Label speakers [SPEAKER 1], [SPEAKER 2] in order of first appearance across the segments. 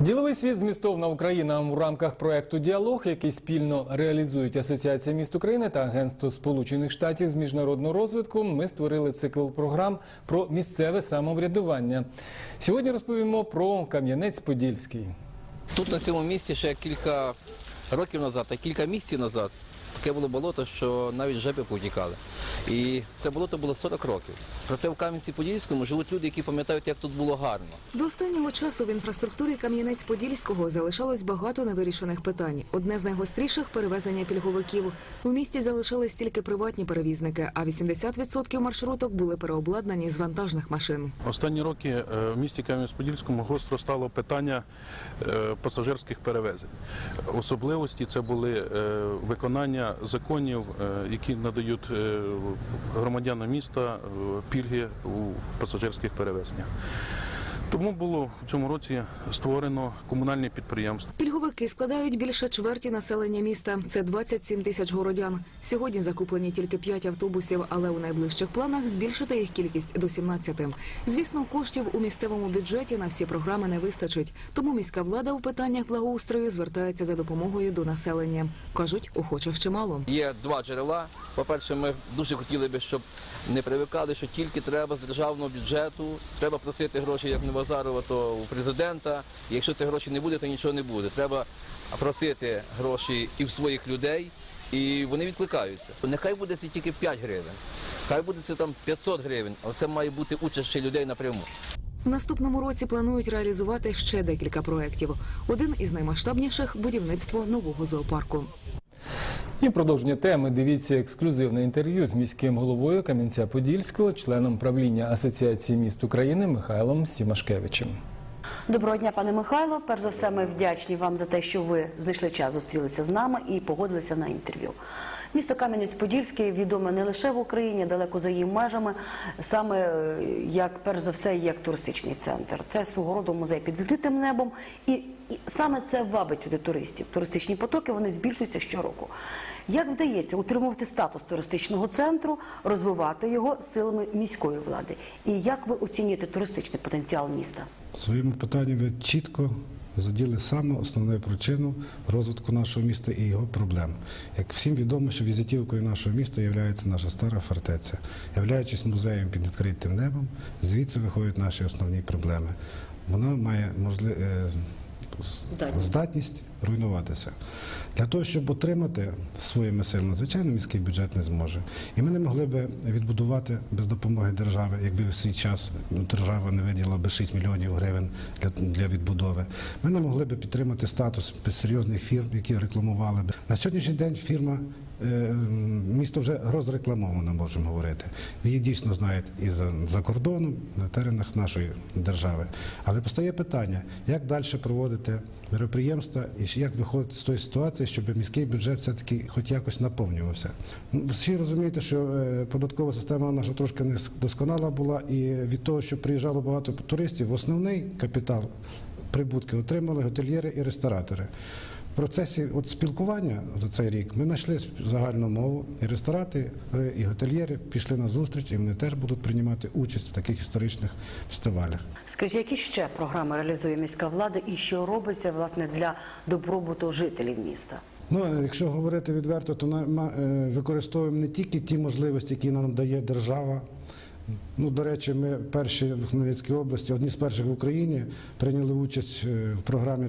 [SPEAKER 1] Діловий світ змістовна Україна у рамках проекту Діалог, який спільно реалізують Асоціація міст України та Агентство Сполучених Штатів з міжнародного розвитку. Ми створили цикл програм про місцеве самоврядування. Сьогодні розповімо про Кам'янець-Подільський.
[SPEAKER 2] Тут на цьому місці ще кілька років назад, та кілька місяців назад таке було болото, що навіть жеби повтікали. І це болото було 40 років. Проте в Кам'янці-Подільському живуть люди, які пам'ятають, як тут було гарно.
[SPEAKER 3] До останнього часу в інфраструктурі Кам'янець-Подільського залишалось багато невирішених питань. Одне з найгостріших перевезення пільговиків. У місті залишались тільки приватні перевізники, а 80% маршруток були переобладнані з вантажних машин.
[SPEAKER 4] Останні роки е, в місті Кам'янець-Подільському гостро стало питання е, пасажирських перевезень. Особливості це були е, законів, е, які надають е, громадянам міста е, пільги у пасажирських перевезеннях. Тому було в цьому році створено комунальне підприємство.
[SPEAKER 3] Пільговики складають більше чверті населення міста. Це 27 тисяч городян. Сьогодні закуплені тільки 5 автобусів, але у найближчих планах збільшити їх кількість до 17. Звісно, коштів у місцевому бюджеті на всі програми не вистачить. Тому міська влада у питаннях благоустрою звертається за допомогою до населення. кажуть, охочих чимало.
[SPEAKER 2] Є два джерела. По-перше, ми дуже хотіли би, щоб не привикали, що тільки треба з державного бюджету, треба просити гроші, як не Базарова, то у президента. Якщо це гроші не буде, то нічого не буде. Треба просити гроші і в своїх людей, і вони відкликаються. Нехай буде це тільки 5 гривень, хай буде це там 500 гривень, але це має бути участь ще людей напряму.
[SPEAKER 3] В наступному році планують реалізувати ще декілька проєктів. Один із наймасштабніших будівництво нового зоопарку.
[SPEAKER 1] І продовження теми дивіться ексклюзивне інтерв'ю з міським головою Кам'янця-Подільського, членом правління Асоціації міст України Михайлом Сімашкевичем.
[SPEAKER 5] Доброго дня, пане Михайло. Перш за все, ми вдячні вам за те, що ви знайшли час, зустрілися з нами і погодилися на інтерв'ю. Місто Кам'янець-Подільський відоме не лише в Україні, далеко за її межами, саме е, як перш за все, як туристичний центр. Це свого роду музей під відкритим небом, і, саме це вабить сюди туристів. Туристичні потоки вони збільшуються щороку. Як вдається утримувати статус туристичного центру, розвивати його силами міської влади? І як ви оцінюєте туристичний потенціал міста?
[SPEAKER 6] Своєму питанні ви чітко заділи саме основну причину розвитку нашого міста і його проблем. Як всім відомо, що візитівкою нашого міста є наша стара фортеця. Являючись музеєм під відкритим небом, звідси виходять наші основні проблеми. Вона має можливість.
[SPEAKER 5] Здатність.
[SPEAKER 6] Здатність руйнуватися для того, щоб отримати своїми силами, звичайно, міський бюджет не зможе. І ми не могли би відбудувати без допомоги держави, якби в свій час держава не виділила би 6 мільйонів гривень для, для відбудови. Ми не могли би підтримати статус без серйозних фірм, які рекламували би на сьогоднішній день. Фірма е, місто вже розрекламовано, можемо говорити. Її дійсно знають і за, за кордоном, на теренах нашої держави. Але постає питання, як далі проводити мероприємства і як виходити з тої ситуації, щоб міський бюджет все-таки хоч якось наповнювався. Ну, Всі розумієте, що е, податкова система наша трошки не досконала була, і від того, що приїжджало багато туристів, основний капітал прибутки отримали готельєри і ресторатори. В процесі от спілкування за цей рік ми знайшли загальну мову, і ресторатори, і готельєри пішли на зустріч, і вони теж будуть приймати участь в таких історичних фестивалях.
[SPEAKER 5] Скажіть, які ще програми реалізує міська влада і що робиться власне для добробуту жителів міста?
[SPEAKER 6] Ну, якщо говорити відверто, то ма- е, використовуємо не тільки ті можливості, які нам дає держава. Ну, до речі, ми перші в Хмельницькій області, одні з перших в Україні, прийняли участь е, в програмі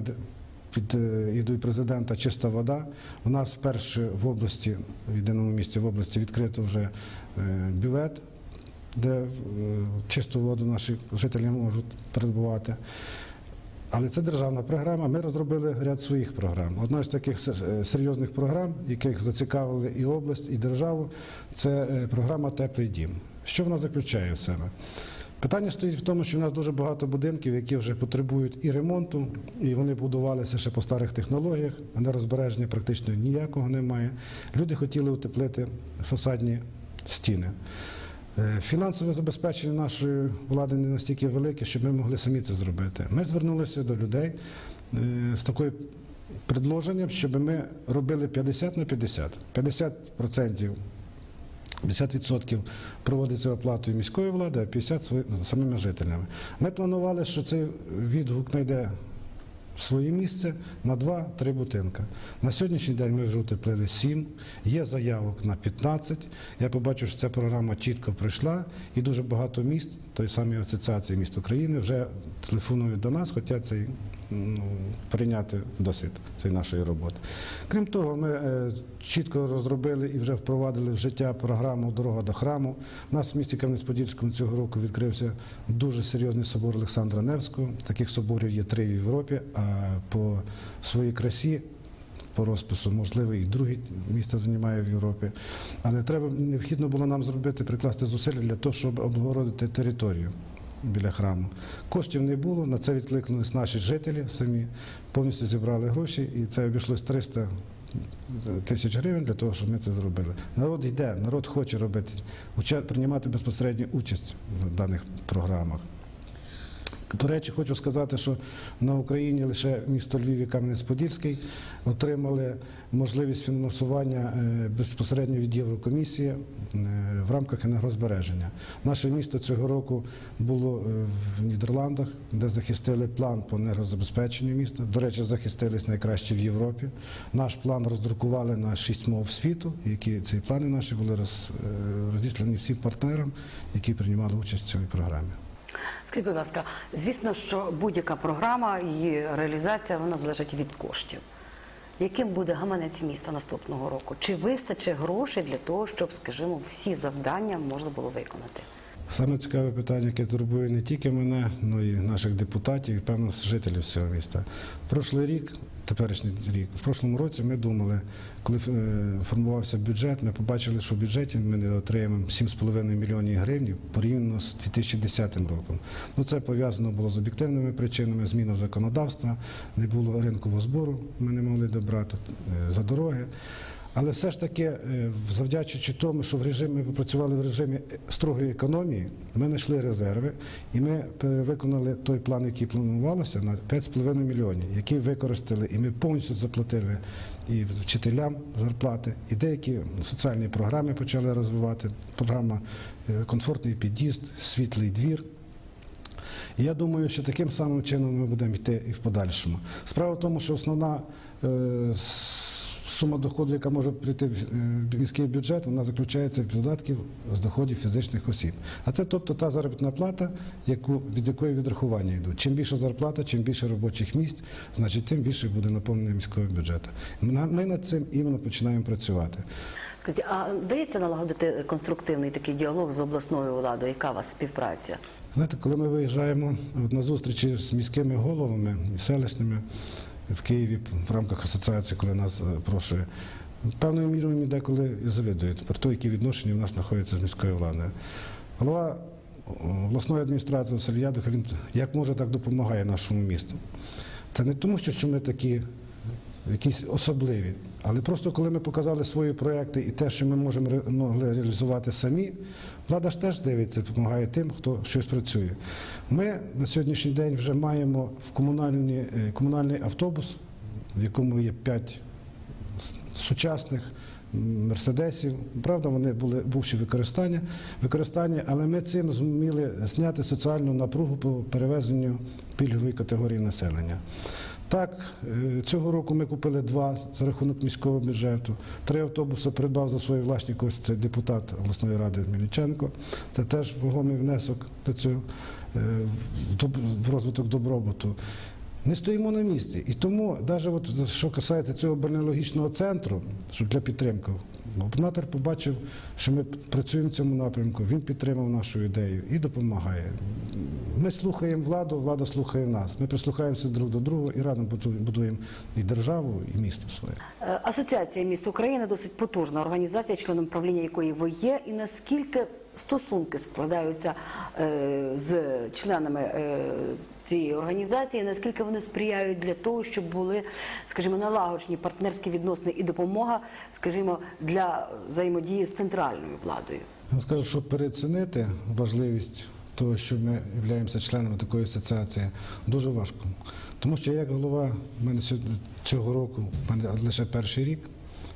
[SPEAKER 6] під е, ідою президента Чиста вода. У нас вперше в області, в єдиному місті в області, відкрито вже е, бювет, де е, чисту воду наші жителі можуть передбувати. Але це державна програма. Ми розробили ряд своїх програм. Одна з таких серйозних програм, яких зацікавили і область, і державу, це програма Теплий дім. Що вона заключає в себе? Питання стоїть в тому, що в нас дуже багато будинків, які вже потребують і ремонту, і вони будувалися ще по старих технологіях, а на розбереження практично ніякого немає. Люди хотіли утеплити фасадні стіни. Е, Фінансове забезпечення нашої влади не настільки велике, щоб ми могли самі це зробити. Ми звернулися до людей е, з такою предложенням, щоб ми робили 50 на 50. 50% 50% проводиться оплатою міської влади, а 50% самими жителями. Ми планували, що цей відгук знайде своє місце на 2-3 будинка. На сьогоднішній день ми вже утеплили 7, є заявок на 15. Я побачив, що ця програма чітко пройшла, і дуже багато міст, той самої асоціації міст України, вже телефонують до нас, хочуть цей ну, прийняти досвід цієї нашої роботи. Крім того, ми е, чітко розробили і вже впровадили в життя програму Дорога до храму. У нас в місті Кам'янець-Подільському цього року відкрився дуже серйозний собор Олександра Невського. Таких соборів є три в Європі, а по своїй красі. По розпису, можливо, і друге місце займає в Європі. Але треба необхідно було нам зробити, прикласти зусилля для того, щоб обгородити територію біля храму. Коштів не було, на це відкликнулись наші жителі самі, повністю зібрали гроші, і це обійшлось 300 тисяч гривень для того, щоб ми це зробили. Народ йде, народ хоче робити, приймати безпосередню участь в даних програмах. До речі, хочу сказати, що на Україні лише місто Львів і Кам'янець-Подільський отримали можливість фінансування е, безпосередньо від Єврокомісії е, в рамках енергозбереження. Наше місто цього року було е, в Нідерландах, де захистили план по енергозабезпеченню міста. До речі, захистились найкраще в Європі. Наш план роздрукували на шість мов світу, які ці плани наші були роз- розіслані всім партнерам, які приймали участь в цій програмі.
[SPEAKER 5] Скажіть, будь ласка, звісно, що будь-яка програма, її реалізація, вона залежить від коштів. Яким буде гаманець міста наступного року? Чи вистачить грошей для того, щоб, скажімо, всі завдання можна було виконати?
[SPEAKER 6] Саме цікаве питання, яке турбує не тільки мене, але й наших депутатів і певно жителів цього міста. Прошлий рік, теперішній рік, в прошлому році ми думали, коли е, формувався бюджет, ми побачили, що в бюджеті ми не отримаємо 7,5 мільйонів гривень порівняно з 2010 роком. Ну це пов'язано було з об'єктивними причинами, зміна законодавства, не було ринкового збору, ми не могли добрати е, за дороги. Але все ж таки, е, завдячуючи тому, що в режимі ми попрацювали в режимі строгої економії, ми знайшли резерви і ми перевиконали той план, який планувалося, на 5,5 мільйонів, який використали, і ми повністю заплатили і вчителям зарплати, і деякі соціальні програми почали розвивати. Програма е, Комфортний під'їзд, світлий двір. І я думаю, що таким самим чином ми будемо йти і в подальшому. Справа в тому, що основна е, сума доходу, яка може прийти в е, міський бюджет, вона заключається в податків з доходів фізичних осіб. А це тобто та заробітна плата, яку, від якої відрахування йдуть. Чим більша зарплата, чим більше робочих місць, значить тим більше буде наповнення міського бюджету. Ми, над цим іменно починаємо працювати.
[SPEAKER 5] Скажіть, а вдається налагодити конструктивний такий діалог з обласною владою? Яка у вас співпраця?
[SPEAKER 6] Знаєте, коли ми виїжджаємо на зустрічі з міськими головами і селищними в Києві в рамках асоціації, коли нас е, прошує, певною мірою деколи завидують про те, які відношення в нас знаходяться з міською владою. Голова власної обласної адміністрації Василь Ядух, він як може так допомагає нашому місту. Це не тому, що ми такі якісь особливі. Але просто коли ми показали свої проекти і те, що ми можемо могли реалізувати самі, влада ж теж дивиться, допомагає тим, хто щось працює. Ми на сьогоднішній день вже маємо в комунальні, е, комунальний автобус, в якому є п'ять сучасних мерседесів. Правда, вони були бувші використання, використання, але ми цим зуміли зняти соціальну напругу по перевезенню пільгової категорії населення. Так, е, цього року ми купили два за рахунок міського бюджету. Три автобуси придбав за свої власні кошти депутат обласної ради Мельниченко. Це теж вагомий внесок до цього е, в розвиток добробуту. Не стоїмо на місці. І тому, навіть от, що касається цього бальнеологічного центру, що для підтримки, губернатор побачив, що ми працюємо в цьому напрямку, він підтримав нашу ідею і допомагає. Ми слухаємо владу, влада слухає нас. Ми прислухаємося друг до друга і разом будуємо- і державу, і місто своє.
[SPEAKER 5] Е, Асоціація міст України досить потужна організація, членом правління якої ви є. І наскільки стосунки складаються е, з членами е, цієї організації, наскільки вони сприяють для того, щоб були, скажімо, налагоджені партнерські відносини і допомога, скажімо, для взаємодії з центральною владою?
[SPEAKER 6] Я скажу, що переоцінити важливість того, що ми являємося членами такої асоціації, дуже важко. Тому що я як голова в мене цього року, в мене лише перший рік,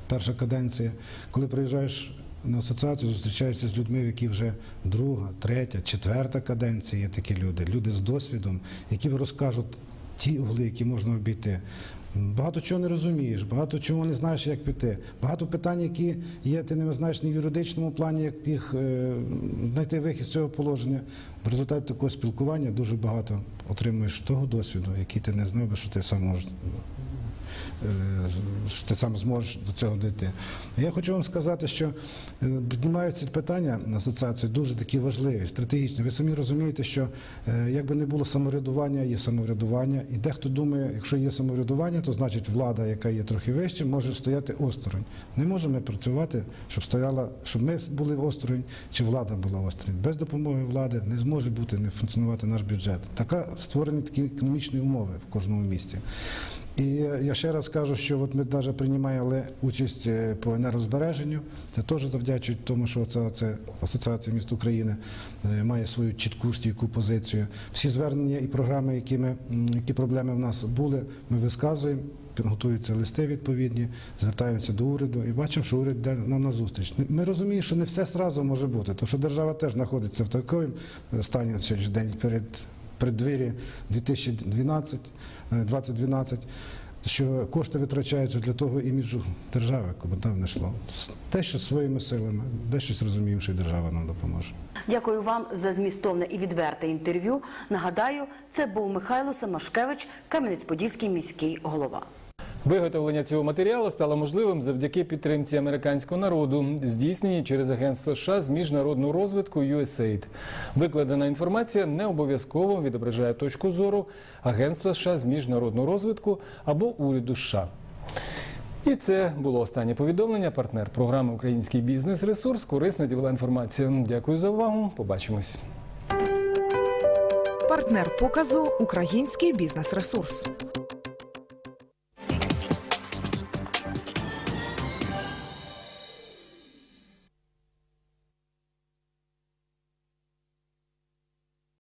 [SPEAKER 6] перша каденція, коли приїжджаєш на асоціацію, зустрічаєшся з людьми, які вже друга, третя, четверта каденція є такі люди, люди з досвідом, які розкажуть ті угли, які можна обійти. Багато чого не розумієш, багато чого не знаєш, як піти. Багато питань, які є, ти не знаєш ні в юридичному плані, як їх е, знайти вихід з цього положення. В результаті такого спілкування дуже багато отримуєш того досвіду, який ти не знав би, що ти сам можеш що ти сам зможеш до цього дійти. Я хочу вам сказати, що е, піднімаються питання асоціації дуже такі важливі, стратегічні. Ви самі розумієте, що е, якби не було самоврядування, є самоврядування, і дехто думає, якщо є самоврядування, то значить влада, яка є трохи вище, може стояти осторонь. Не можемо працювати, щоб стояла, щоб ми були осторонь, чи влада була осторонь. Без допомоги влади не зможе бути не функціонувати наш бюджет. Така створені такі економічні умови в кожному місті. І я ще раз кажу, що от ми навіть приймали участь е, по енергозбереженню. Це теж завдячують тому, що це, це Асоціація міст України е, має свою чітку стійку позицію. Всі звернення і програми, які, ми, які проблеми в нас були, ми висказуємо. Готуються листи відповідні, звертаємося до уряду і бачимо, що уряд йде нам на зустріч. Ми розуміємо, що не все зразу може бути, тому що держава теж знаходиться в такому стані на сьогоднішній день перед преддвір'ї 2012, е, 2012, що кошти витрачаються для того іміджу держави, кому там не йшло. Те, що своїми силами, де щось розуміємо, що держава нам допоможе.
[SPEAKER 5] Дякую вам за змістовне і відверте інтерв'ю. Нагадаю, це був Михайло Самашкевич, Кам'янець-Подільський міський голова.
[SPEAKER 1] Виготовлення цього матеріалу стало можливим завдяки підтримці американського народу, здійсненій через агентство США з міжнародного розвитку USAID. Викладена інформація не обов'язково відображає точку зору агентства США з міжнародного розвитку або уряду США. І це було останнє повідомлення. Партнер програми Український бізнес-ресурс. Корисна ділова інформація. Дякую за увагу. Побачимось.
[SPEAKER 3] Партнер показу Український бізнес-ресурс.